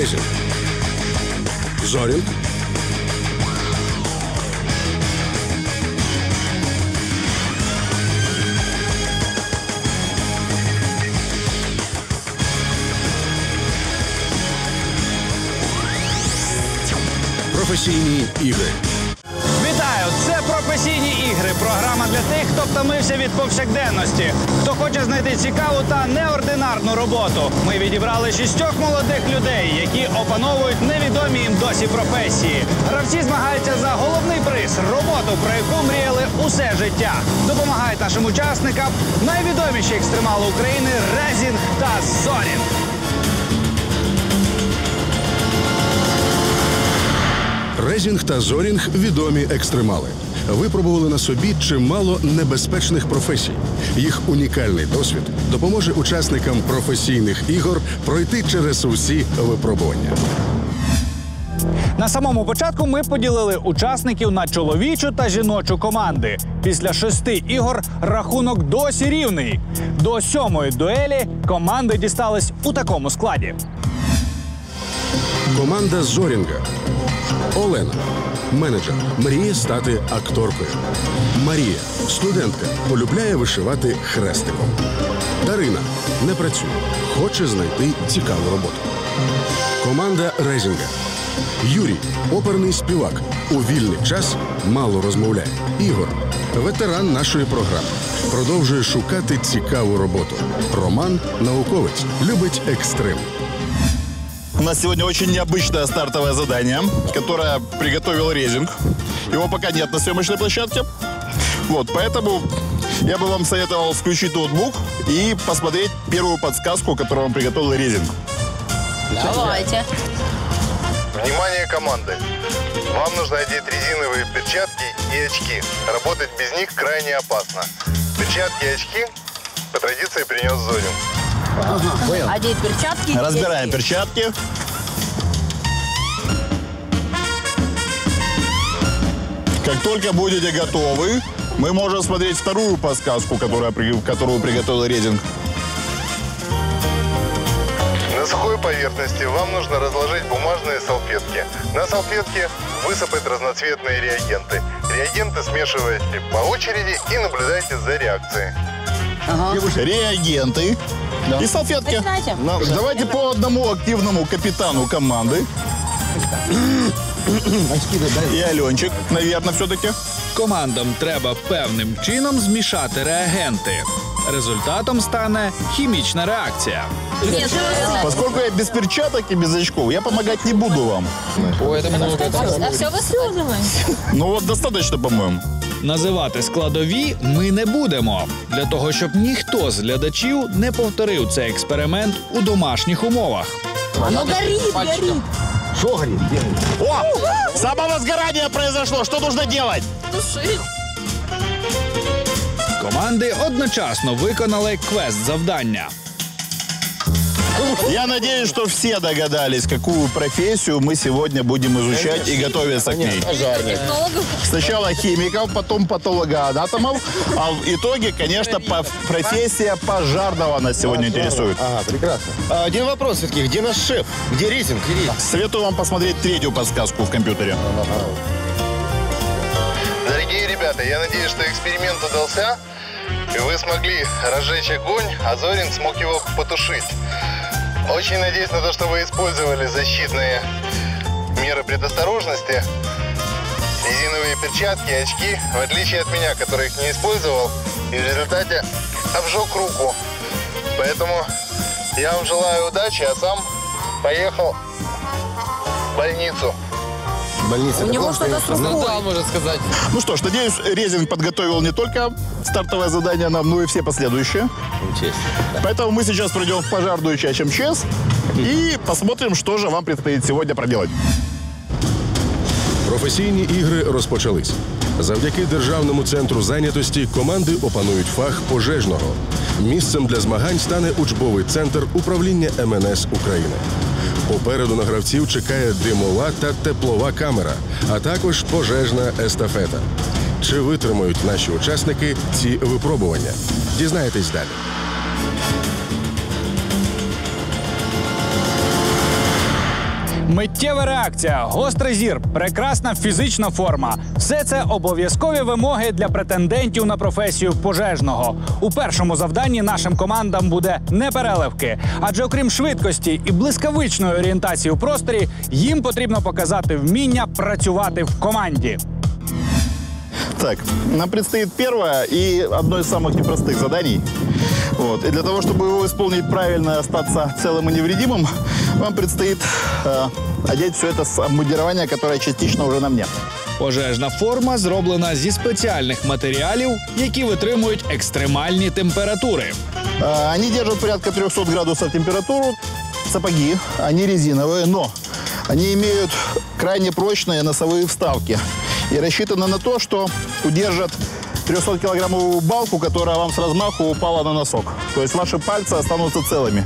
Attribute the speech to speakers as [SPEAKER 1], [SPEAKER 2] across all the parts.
[SPEAKER 1] Резінг. Зорін. Професійні ігри.
[SPEAKER 2] Професійні ігри. Програма для тих, хто втомився від повсякденності, хто хоче знайти цікаву та неординарну роботу. Ми відібрали шістьох молодих людей, які опановують невідомі їм досі професії. Гравці змагаються за головний приз роботу, про яку мріяли усе життя. Допомагають нашим учасникам найвідоміші екстремали України Резінг та Зорінг.
[SPEAKER 1] Резінг та Зорінг відомі екстремали. Випробували на собі чимало небезпечних професій. Їх унікальний досвід допоможе учасникам професійних ігор пройти через усі випробування.
[SPEAKER 2] На самому початку ми поділили учасників на чоловічу та жіночу команди. Після шести ігор рахунок досі рівний. До сьомої дуелі команди дістались у такому складі.
[SPEAKER 1] Команда Зорінга. Олена, менеджер, мріє стати акторкою. Марія, студентка, полюбляє вишивати хрестиком. Дарина не працює, хоче знайти цікаву роботу. Команда Резінга. Юрій, оперний співак. У вільний час мало розмовляє. Ігор, ветеран нашої програми. Продовжує шукати цікаву роботу. Роман науковець, любить екстрим.
[SPEAKER 3] У нас сегодня очень необычное стартовое задание, которое приготовил Резинг. Его пока нет на съемочной площадке. Вот, поэтому я бы вам советовал включить ноутбук и посмотреть первую подсказку, которую вам приготовил Резинг.
[SPEAKER 4] Давайте.
[SPEAKER 5] Внимание команды! Вам нужно одеть резиновые перчатки и очки. Работать без них крайне опасно. Перчатки и очки по традиции принес Зорин.
[SPEAKER 4] Одеть перчатки. и
[SPEAKER 3] Разбираем
[SPEAKER 4] очки.
[SPEAKER 3] перчатки. Как только будете готовы, мы можем смотреть вторую подсказку, которая, которую приготовил Резинг.
[SPEAKER 5] На сухой поверхности вам нужно разложить бумажные салфетки. На салфетке высыпать разноцветные реагенты. Реагенты смешивайте по очереди и наблюдайте за реакцией.
[SPEAKER 3] Реагенты и салфетки.
[SPEAKER 4] Начинайте.
[SPEAKER 3] Ну, Давайте по одному активному капитану команды. И Аленчик, наверное, все-таки.
[SPEAKER 2] Командам треба певним чином змішати реагенти. Результатом стане хімічна реакція.
[SPEAKER 4] Нет, ты
[SPEAKER 3] Поскольку я без перчаток и без очков, я помогать не буду вам.
[SPEAKER 4] А все высказывай.
[SPEAKER 3] Ну вот достаточно, по-моему.
[SPEAKER 2] Називати складові ми не будемо для того, щоб ніхто з глядачів не повторив цей експеримент у домашніх умовах.
[SPEAKER 4] Оно горит, горит.
[SPEAKER 3] О! Самовозгорание произошло. Что нужно делать?
[SPEAKER 4] Тушить.
[SPEAKER 2] Команди одночасно виконали квест завдання.
[SPEAKER 3] Я надеюсь, что все догадались, какую профессию мы сегодня будем изучать и готовиться к ней.
[SPEAKER 4] Технологов.
[SPEAKER 3] Сначала химиков, потом патологоанатомов, а в итоге, конечно, по- профессия пожарного нас сегодня интересует.
[SPEAKER 6] Ага, прекрасно. А, один вопрос все-таки. Где наш шеф? Где рейтинг?
[SPEAKER 3] Советую вам посмотреть третью подсказку в компьютере.
[SPEAKER 5] Дорогие ребята, я надеюсь, что эксперимент удался, и вы смогли разжечь огонь, а Зорин смог его потушить. Очень надеюсь на то, что вы использовали защитные меры предосторожности, резиновые перчатки, очки, в отличие от меня, который их не использовал, и в результате обжег руку. Поэтому я вам желаю удачи, а сам поехал в больницу.
[SPEAKER 6] Больница.
[SPEAKER 4] У него что-то с рукой.
[SPEAKER 3] Ну что ж, надеюсь, Резинг подготовил не только стартовое задание нам, но и все последующие. Поэтому мы сейчас пройдем в пожарную часть МЧС и посмотрим, что же вам предстоит сегодня проделать.
[SPEAKER 1] Професійні ігри розпочались. Завдяки державному центру зайнятості команди опанують фах пожежного. Місцем для змагань стане учбовий центр управління МНС України. Попереду на гравців чекає димова та теплова камера, а також пожежна естафета. Чи витримають наші учасники ці випробування? Дізнаєтесь далі.
[SPEAKER 2] Миттєва реакція, гострий зір, прекрасна фізична форма все це обов'язкові вимоги для претендентів на професію пожежного. У першому завданні нашим командам буде не переливки, адже окрім швидкості і блискавичної орієнтації у просторі, їм потрібно показати вміння працювати в команді.
[SPEAKER 3] Так, нам предстоит первое и одно из самых непростых заданий. Вот. И для того, чтобы его исполнить правильно и остаться целым и невредимым, вам предстоит э, одеть все это с обмундирования, которое частично уже на мне.
[SPEAKER 2] Пожежна форма зроблена зі спеціальних матеріалів, які витримують екстремальні температури.
[SPEAKER 3] Э, Они держат порядка 300 градусов температуру. Сапоги, они резиновые, но они имеют крайне прочные носовые вставки и рассчитаны на то, что удержат 300-килограммовую балку, которая вам с размаху упала на носок. То есть ваши пальцы останутся целыми.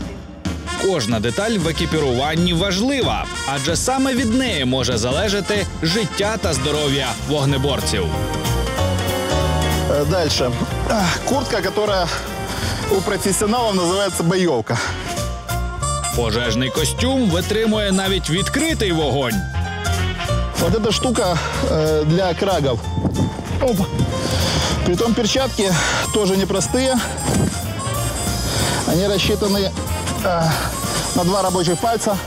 [SPEAKER 2] Кожна деталь в екіпіруванні важлива, адже саме від неї може залежати життя та здоров'я вогнеборців.
[SPEAKER 3] Э, Дальше. Ах, Куртка, которая у профессионалов называется боевка.
[SPEAKER 2] Пожежний костюм витримує навіть відкритий вогонь.
[SPEAKER 3] Вот эта штука э, для крагов. Оп. Притом перчатки тоже непростые. Они рассчитаны э, на два рабочих пальца.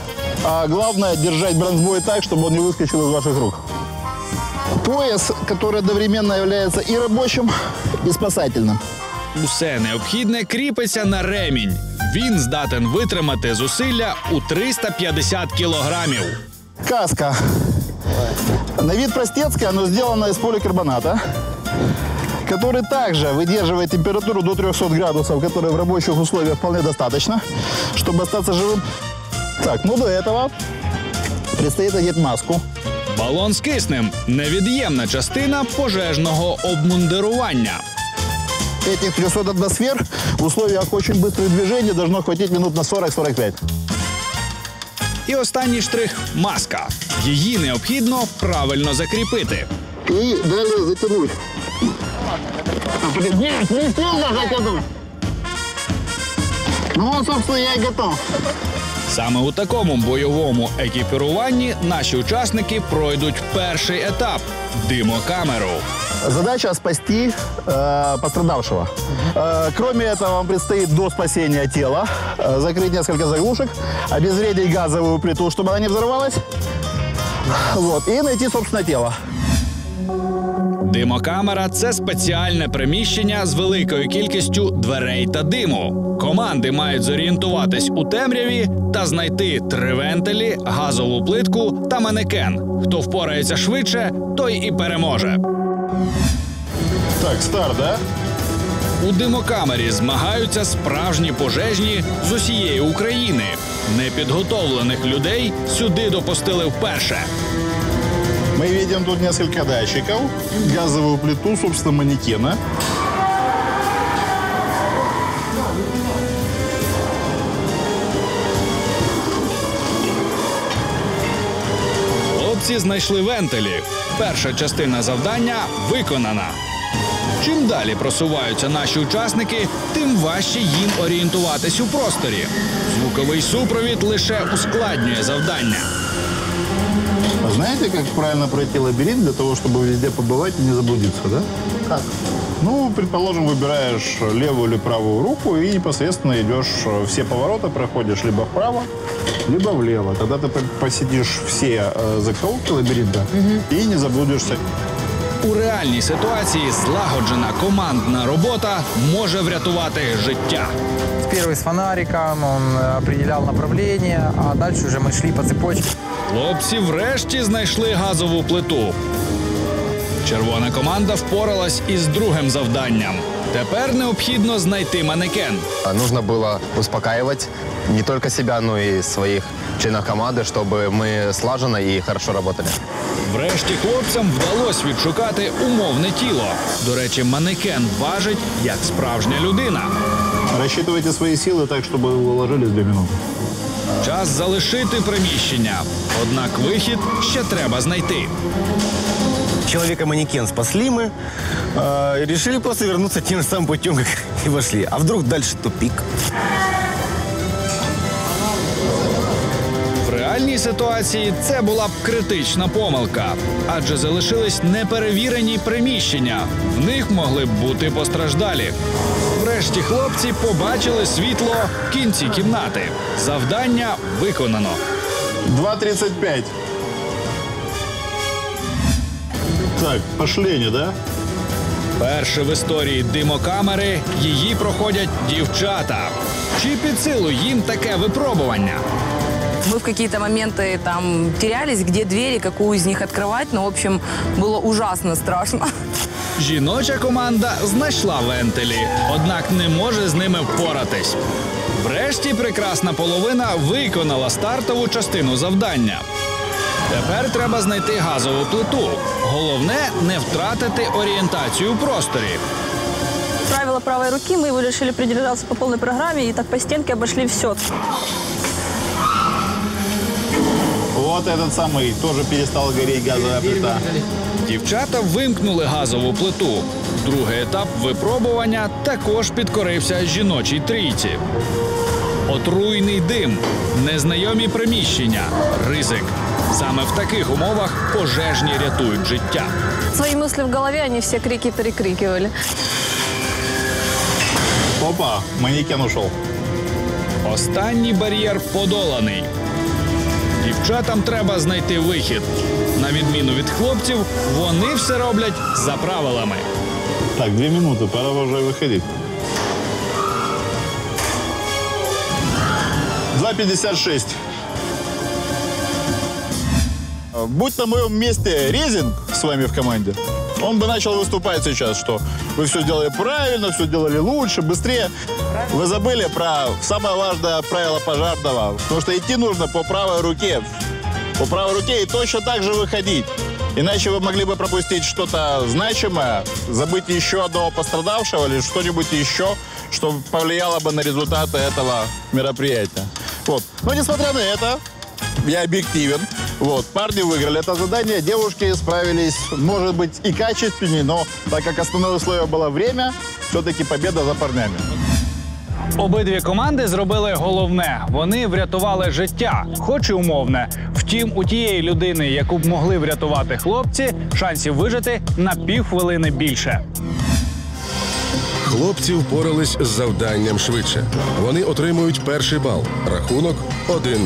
[SPEAKER 3] А главное держать бронзбой так, чтобы он не выскочил из ваших рук. Пояс, который одновременно является и рабочим, и спасательным.
[SPEAKER 2] Усе необхідне кріпиться на ремінь. Він здатен витримати зусилля у 350 кілограмів.
[SPEAKER 3] Каска. На вид простецкая, но сделана из поликарбоната, который также выдерживает температуру до 300 градусов, которой в рабочих условиях вполне достаточно, чтобы остаться живым. Так, ну до этого предстоит одеть маску.
[SPEAKER 2] Балон з киснем невід'ємна частина пожежного обмундирування.
[SPEAKER 3] Этих 300 атмосфер в условиях очень быстрых движений должно хватить минут на 40-45.
[SPEAKER 2] І останній штрих маска. Її необхідно правильно закріпити.
[SPEAKER 3] И далее затянуть. Нет, не сильно затянуть. Ну вот, собственно, я и готов.
[SPEAKER 2] Саме у такому бойовому екіпіруванні наші учасники пройдуть перший етап димокамеру.
[SPEAKER 3] Задача спасти э, пострадавшего. Э, кроме этого, вам предстоит до спасения тела э, закрыть несколько заглушек, обезвредить газовую плиту, чтобы она не взорвалась. Вот, и найти, собственно, тело.
[SPEAKER 2] Димокамера це спеціальне приміщення з великою кількістю дверей та диму. Команди мають зорієнтуватись у темряві та знайти три вентилі, газову плитку та манекен. Хто впорається швидше, той і переможе.
[SPEAKER 3] Так, старт, да?
[SPEAKER 2] У димокамері змагаються справжні пожежні з усієї України. Непідготовлених людей сюди допустили вперше.
[SPEAKER 3] Мы видим тут несколько датчиков, газовую плиту, собственно, манекена.
[SPEAKER 2] Хлопці знайшли вентилі. Перша частина завдання виконана. Чим далі просуваються наші учасники, тим важче їм орієнтуватись у просторі. Звуковий супровід лише ускладнює завдання.
[SPEAKER 3] А знаете, как правильно пройти лабиринт для того, чтобы везде побывать и не заблудиться, да? Как? Ну, предположим, выбираешь левую или правую руку и непосредственно идешь, э, все повороты проходишь либо вправо, либо влево. Тогда ты по- посетишь все э, закоулки лабиринта и не заблудишься.
[SPEAKER 2] У реальній ситуації злагоджена командна робота може врятувати життя.
[SPEAKER 7] Первый с фонариком, он э, определял направление, а дальше уже мы шли по цепочке.
[SPEAKER 2] Хлопці врешті знайшли газову плиту. Червона команда впоралась із другим завданням. Тепер необхідно знайти манекен.
[SPEAKER 8] А Нужно было успокаивать не только себя, но и своих членов команды, чтобы мы слаженно и хорошо работали.
[SPEAKER 2] Врешті хлопцям вдалося відшукати умовне тіло. До речі, манекен важить як справжня людина.
[SPEAKER 3] Рассчитывайте свои силы так, чтобы вы уложились две минуты.
[SPEAKER 2] Час залишити приміщення. Однак вихід ще треба знайти.
[SPEAKER 6] Человека-манекен спасли мы. э, и решили просто вернуться тем же самым путем, как и вошли. А вдруг дальше тупик?
[SPEAKER 2] Реальній ситуації це була б критична помилка, адже залишились неперевірені приміщення. В них могли б бути постраждалі. Врешті хлопці побачили світло в кінці кімнати. Завдання виконано.
[SPEAKER 3] 2.35. Так, пошление, да?
[SPEAKER 2] Перше в історії димокамери її проходять дівчата. Чи під силу їм таке випробування?
[SPEAKER 9] Мы в какие-то моменты там терялись, где двери, какую из них открывать. Ну, в общем, было ужасно страшно.
[SPEAKER 2] Жіноча команда знайшла вентилі, однак не може з ними впоратись. Врешті прекрасна половина виконала стартову частину завдання. Тепер треба знайти газову плиту. Головне не втратити орієнтацію у просторі.
[SPEAKER 4] Правило правой руки, мы его решили придерживаться по полной программе и так по стенке обошли все.
[SPEAKER 3] Вот этот самый тоже перестал гореть газовая плита.
[SPEAKER 2] Дівчата вимкнули газову плиту. Другий етап випробування також підкорився жіночій трійці. Отруйний дим, незнайомі приміщення, ризик. Саме в таких умовах пожежні рятують життя.
[SPEAKER 4] Свои мысли в голове, они все крики перекрикивали.
[SPEAKER 3] Опа, манекен ушел.
[SPEAKER 2] Останній бар'єр подоланий. Дівчатам треба знайти вихід. На відміну від хлопців, вони все роблять за правилами.
[SPEAKER 3] Так, две минуты, пора уже выходить. 2.56. Будь на моем месте Резин с вами в команде, он бы начал выступать сейчас, что вы все делали правильно, все делали лучше, быстрее. Вы забыли про самое важное правило пожарного, потому что идти нужно по правой руке. По правой руке и точно так же выходить. Иначе вы могли бы пропустить что-то значимое, забыть еще одного пострадавшего или что-нибудь еще, что повлияло бы на результаты этого мероприятия. Вот. Но несмотря на это, я объективен. Вот. Парни выиграли это задание, девушки справились, может быть, и качественнее, но так как основное условие было время, все-таки победа за парнями.
[SPEAKER 2] Обидві команди зробили головне. Вони врятували життя, хоч і умовне. Втім, у тієї людини, яку б могли врятувати хлопці, шансів вижити на півхвилини більше.
[SPEAKER 1] Хлопці впорались з завданням швидше. Вони отримують перший бал. Рахунок 1-0.